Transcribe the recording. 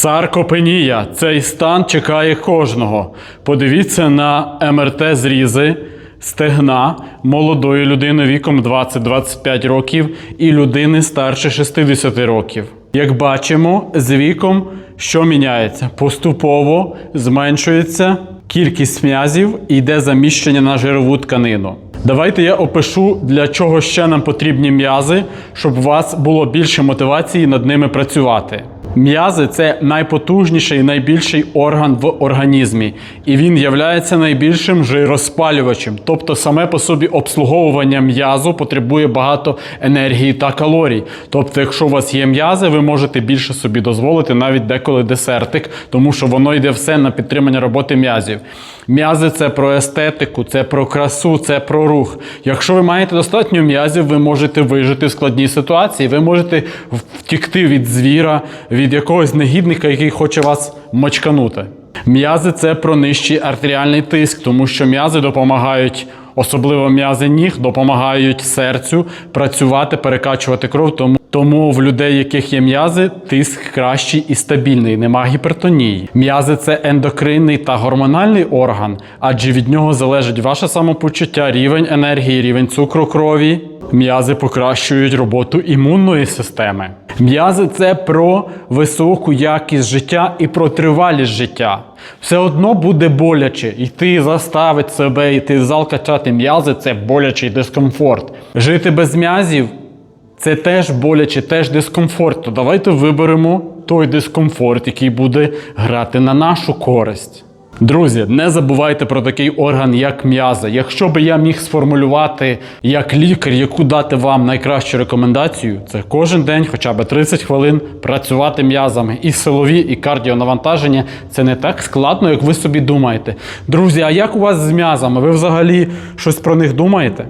Саркопенія. Цей стан чекає кожного. Подивіться на МРТ-зрізи стегна молодої людини віком 20-25 років і людини старше 60 років. Як бачимо, з віком що міняється? Поступово зменшується кількість м'язів і йде заміщення на жирову тканину. Давайте я опишу, для чого ще нам потрібні м'язи, щоб у вас було більше мотивації над ними працювати. М'язи це найпотужніший і найбільший орган в організмі, і він являється найбільшим жироспалювачем. Тобто, саме по собі обслуговування м'язу потребує багато енергії та калорій. Тобто, якщо у вас є м'язи, ви можете більше собі дозволити навіть деколи десертик, тому що воно йде все на підтримання роботи м'язів. М'язи це про естетику, це про красу, це про рух. Якщо ви маєте достатньо м'язів, ви можете вижити в складній ситуації. Ви можете втікти від звіра, якогось негідника, який хоче вас мочканути. М'язи це про нижчий артеріальний тиск, тому що м'язи допомагають, особливо м'язи ніг, допомагають серцю працювати, перекачувати кров. Тому, тому в людей, яких є м'язи, тиск кращий і стабільний, нема гіпертонії. М'язи це ендокринний та гормональний орган, адже від нього залежить ваше самопочуття, рівень енергії, рівень цукру крові. М'язи покращують роботу імунної системи. М'язи це про високу якість життя і про тривалість життя. Все одно буде боляче, йти заставити себе, йти в зал качати м'язи це болячий дискомфорт. Жити без м'язів це теж боляче, теж дискомфорт. То давайте виберемо той дискомфорт, який буде грати на нашу користь. Друзі, не забувайте про такий орган, як м'яза. Якщо би я міг сформулювати як лікар, яку дати вам найкращу рекомендацію, це кожен день, хоча б 30 хвилин, працювати м'язами. І силові, і кардіонавантаження це не так складно, як ви собі думаєте. Друзі, а як у вас з м'язами? Ви взагалі щось про них думаєте?